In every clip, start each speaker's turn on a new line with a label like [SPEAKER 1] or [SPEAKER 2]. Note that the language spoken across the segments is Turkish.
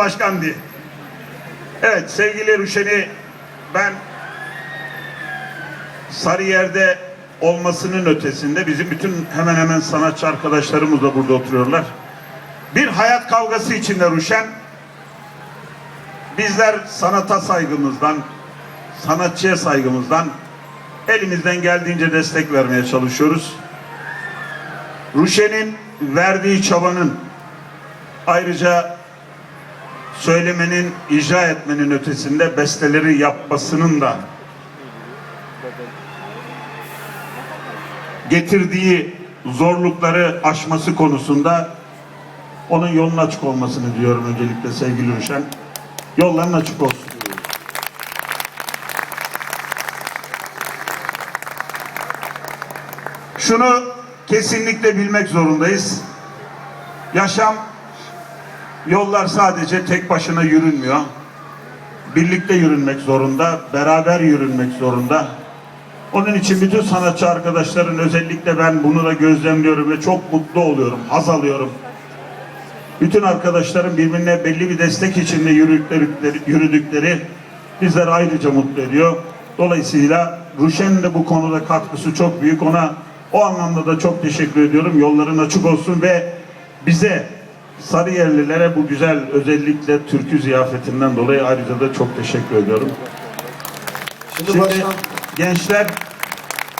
[SPEAKER 1] Başkan diye. Evet sevgili Rüşen'i ben Sarıyer'de olmasının ötesinde bizim bütün hemen hemen sanatçı arkadaşlarımız da burada oturuyorlar. Bir hayat kavgası içinde Rüşen bizler sanata saygımızdan, sanatçıya saygımızdan elimizden geldiğince destek vermeye çalışıyoruz. Rüşen'in verdiği çabanın ayrıca söylemenin, icra etmenin ötesinde besteleri yapmasının da getirdiği zorlukları aşması konusunda onun yolun açık olmasını diliyorum öncelikle sevgili Rüşen. Yolların açık olsun. Şunu kesinlikle bilmek zorundayız. Yaşam Yollar sadece tek başına yürünmüyor. Birlikte yürünmek zorunda, beraber yürünmek zorunda. Onun için bütün sanatçı arkadaşların özellikle ben bunu da gözlemliyorum ve çok mutlu oluyorum, haz alıyorum. Bütün arkadaşların birbirine belli bir destek içinde yürüdükleri, yürüdükleri bizleri ayrıca mutlu ediyor. Dolayısıyla Ruşen'in de bu konuda katkısı çok büyük. Ona o anlamda da çok teşekkür ediyorum. Yolların açık olsun ve bize Sarıyerlilere bu güzel özellikle türkü ziyafetinden dolayı ayrıca da çok teşekkür ediyorum.
[SPEAKER 2] Şimdi,
[SPEAKER 1] Şimdi
[SPEAKER 2] başkan,
[SPEAKER 1] gençler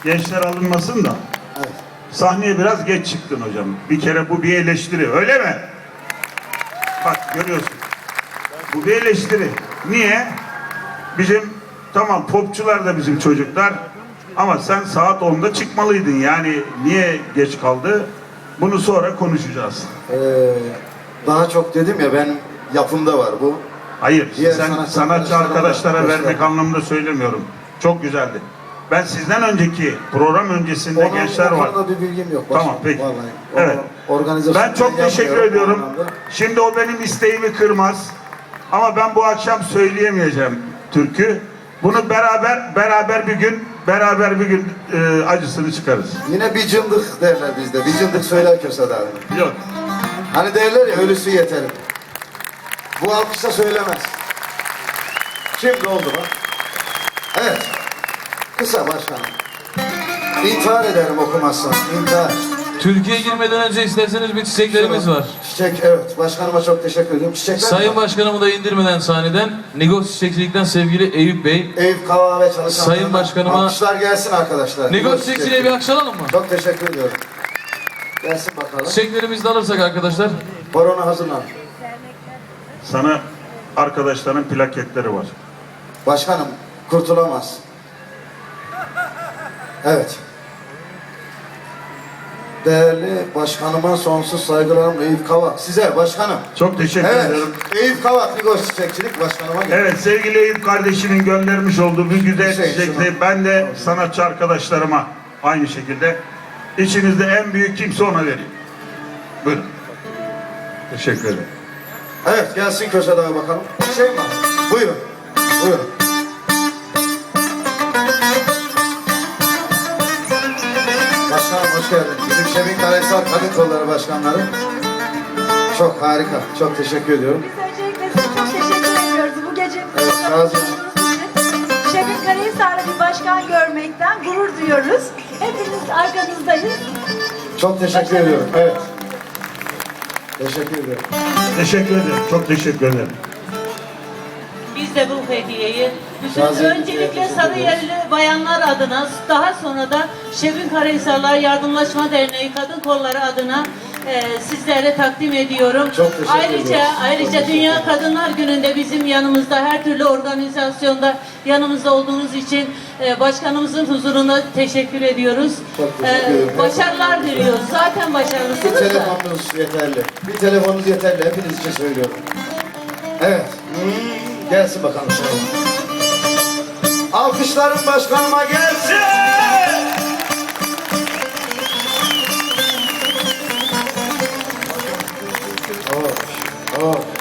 [SPEAKER 1] gençler alınmasın da
[SPEAKER 2] evet.
[SPEAKER 1] sahneye biraz geç çıktın hocam. Bir kere bu bir eleştiri öyle mi? Bak görüyorsun. Bu bir eleştiri. Niye? Bizim tamam popçular da bizim çocuklar ama sen saat 10'da çıkmalıydın. Yani niye geç kaldı? Bunu sonra konuşacağız.
[SPEAKER 2] Ee, daha çok dedim ya ben yapımda var bu.
[SPEAKER 1] Hayır,
[SPEAKER 2] Diğer
[SPEAKER 1] sen
[SPEAKER 2] sanatçı
[SPEAKER 1] sanatçı
[SPEAKER 2] arkadaşlara da
[SPEAKER 1] vermek anlamında söylemiyorum. Çok güzeldi. Ben sizden önceki program öncesinde
[SPEAKER 2] Onun,
[SPEAKER 1] gençler
[SPEAKER 2] o
[SPEAKER 1] var.
[SPEAKER 2] konuda bir bilgim yok. başkan.
[SPEAKER 1] Tamam peki.
[SPEAKER 2] Vallahi.
[SPEAKER 1] Evet. Ben çok teşekkür ediyorum.
[SPEAKER 2] anlamda.
[SPEAKER 1] Şimdi o benim isteğimi kırmaz. Ama ben bu akşam söyleyemeyeceğim türkü. Bunu beraber beraber bir gün beraber bir gün e, acısını çıkarız.
[SPEAKER 2] Yine bir cındık derler bizde. Bir cındık söyler Kösed abi.
[SPEAKER 1] Yok.
[SPEAKER 2] Hani derler ya ölüsü yeterim. Bu alkışla söylemez. Şimdi oldu bak. Evet. Kısa başkanım. İntihar ederim okumazsan. İntihar.
[SPEAKER 3] Türkiye'ye girmeden önce isterseniz bir çiçeklerimiz var.
[SPEAKER 2] Çiçek evet. Başkanıma çok teşekkür ediyorum. Çiçekler
[SPEAKER 3] Sayın. Başkanımı da indirmeden sahneden Negos Çiçekçilik'ten sevgili Eyüp Bey.
[SPEAKER 2] Eyüp Kava ve çalışanlarına
[SPEAKER 3] Sayın Başkanıma-
[SPEAKER 2] alkışlar gelsin arkadaşlar.
[SPEAKER 3] Negos Çiçekçiliğe bir akşalalım mı?
[SPEAKER 2] Çok teşekkür ediyorum. Gelsin bakalım.
[SPEAKER 3] Çiçeklerimizi de alırsak arkadaşlar.
[SPEAKER 2] Korona hazırlan.
[SPEAKER 1] Sana arkadaşların plaketleri var.
[SPEAKER 2] Başkanım kurtulamaz. Evet. Değerli başkanıma sonsuz saygılarım Eyüp Kavak. Size başkanım.
[SPEAKER 1] Çok teşekkür
[SPEAKER 2] Evet.
[SPEAKER 1] ederim.
[SPEAKER 2] Eyüp Kavak Ligos Çiçekçilik başkanıma geldi.
[SPEAKER 1] Evet sevgili Eyüp kardeşimin göndermiş olduğu bir güzel
[SPEAKER 2] Şey,
[SPEAKER 1] çiçekleri
[SPEAKER 2] şunu-
[SPEAKER 1] ben de sanatçı arkadaşlarıma aynı şekilde içinizde en büyük kimse ona vereyim. Buyurun. Teşekkür ederim.
[SPEAKER 2] Evet gelsin köşe daha bakalım. Şey mi? Buyurun. Buyurun. Hoş geldin. Bizim Şevin Karahisar Kadın Kolları Başkanları. Çok harika. Çok teşekkür ediyorum.
[SPEAKER 4] Biz öncelikle çok teşekkür ediyoruz bu gece
[SPEAKER 2] Evet,
[SPEAKER 4] için. Şefik Karahisar'la bir başkan görmekten gurur duyuyoruz. Hepimiz arkanızdayız.
[SPEAKER 2] Çok teşekkür ediyorum. Evet. Teşekkür ediyorum.
[SPEAKER 1] Teşekkür ederim. Çok teşekkür ederim.
[SPEAKER 5] Biz de bu hediyeyi bütün
[SPEAKER 2] Şaziye
[SPEAKER 5] öncelikle Sarıyerli bayanlar adına daha sonra da Şebin Karahisarlar Yardımlaşma Derneği Kadın Kolları adına e, sizlere takdim ediyorum.
[SPEAKER 2] Çok teşekkür
[SPEAKER 5] ayrıca
[SPEAKER 2] ediyoruz.
[SPEAKER 5] ayrıca
[SPEAKER 2] Çok
[SPEAKER 5] Dünya Kadınlar Günü'nde bizim yanımızda her türlü organizasyonda yanımızda olduğunuz için e, başkanımızın huzuruna teşekkür ediyoruz.
[SPEAKER 2] Çok teşekkür ederim.
[SPEAKER 5] başarılar diliyoruz. Zaten
[SPEAKER 2] Bir
[SPEAKER 5] başarılısınız da.
[SPEAKER 2] telefonunuz yeterli. Bir telefonunuz yeterli. Hepiniz için söylüyorum. Evet. Hmm, gelsin bakalım şöyle. Alkışların başkanıma gelsin. Oh, oh.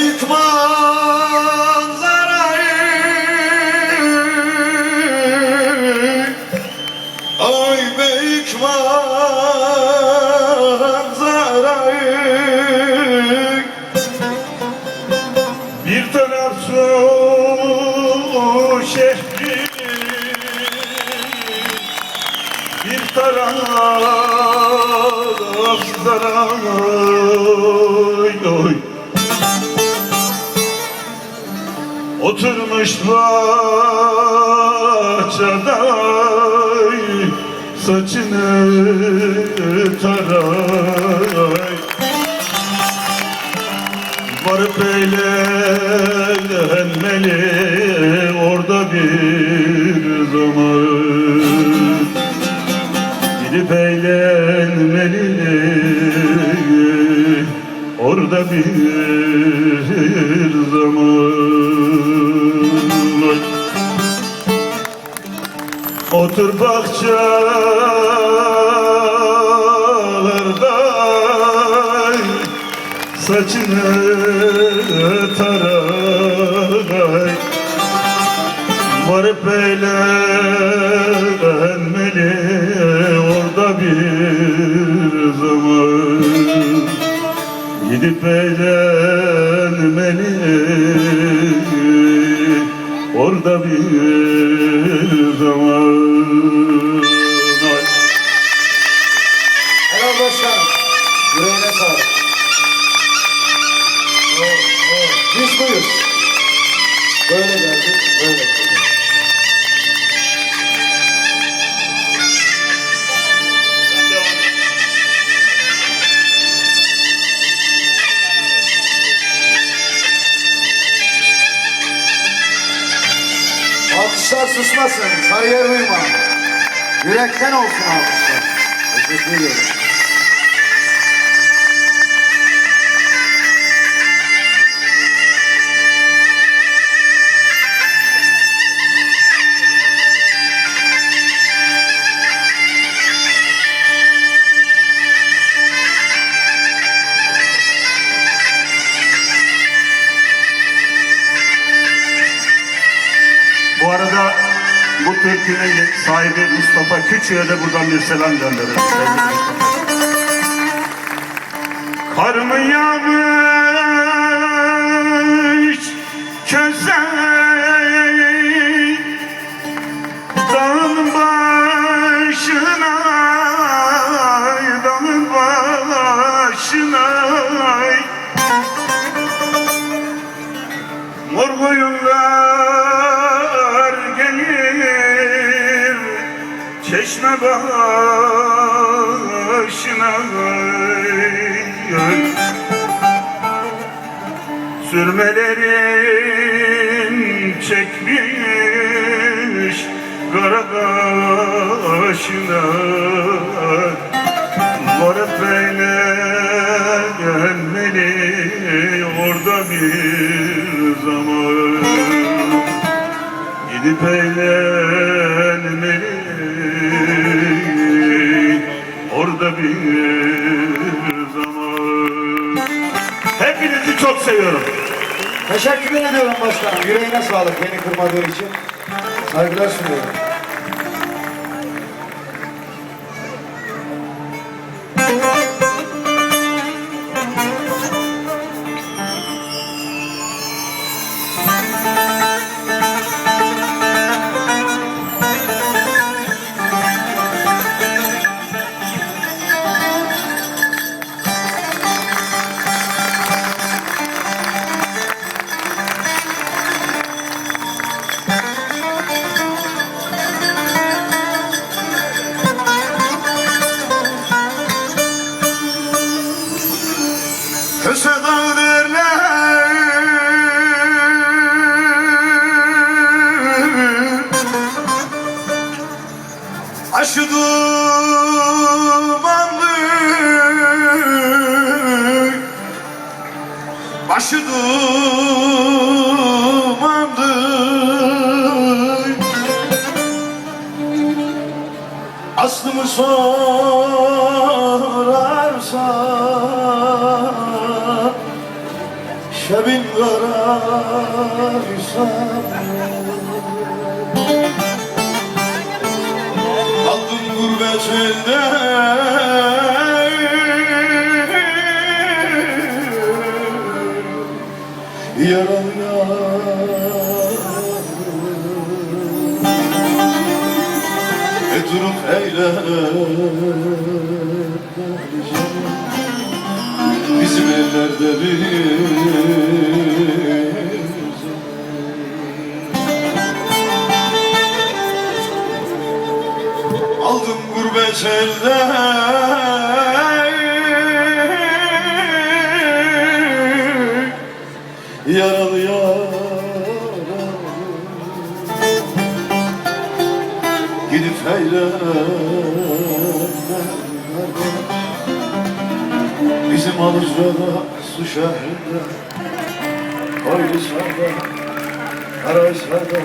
[SPEAKER 2] Eyk manzarayı Ay beyk manzarayı
[SPEAKER 1] Bir taraf su şehri Bir taraf saray oy. Oturmuş bahçede saçını taray. Varıp eğlenmeli orada bir zaman. Gidip eğlenmeli orada bir Otur bahçelerde saçını taray Varıp eğlenmeli orada bir zaman. Gidip eğlenmeli orada bir zaman
[SPEAKER 2] Yürekten olsun alkışlar. Teşekkür ediyorum.
[SPEAKER 1] Bu arada bu türkünün sahibi Mustafa Küçük'e de buradan bir selam gönderelim. Kar mı yağmış köse Çeşme başına Sürmelerin çekmiş Kara kaşına Varıp eğlenmeli orada bir zaman. Gidip eğlenmeli bir zaman Hepinizi çok seviyorum.
[SPEAKER 2] Teşekkür ediyorum başkanım. Yüreğine sağlık beni kırmadığı için. Saygılar sunuyorum. Dumanlı sorarsa Şebin kararsa Kaldım gurbet eyle Bizim ellerde biz Aldım gurbet elde Eyleme Bizim Alıcra'da su şehrinde Koylisar'da Karahisar'da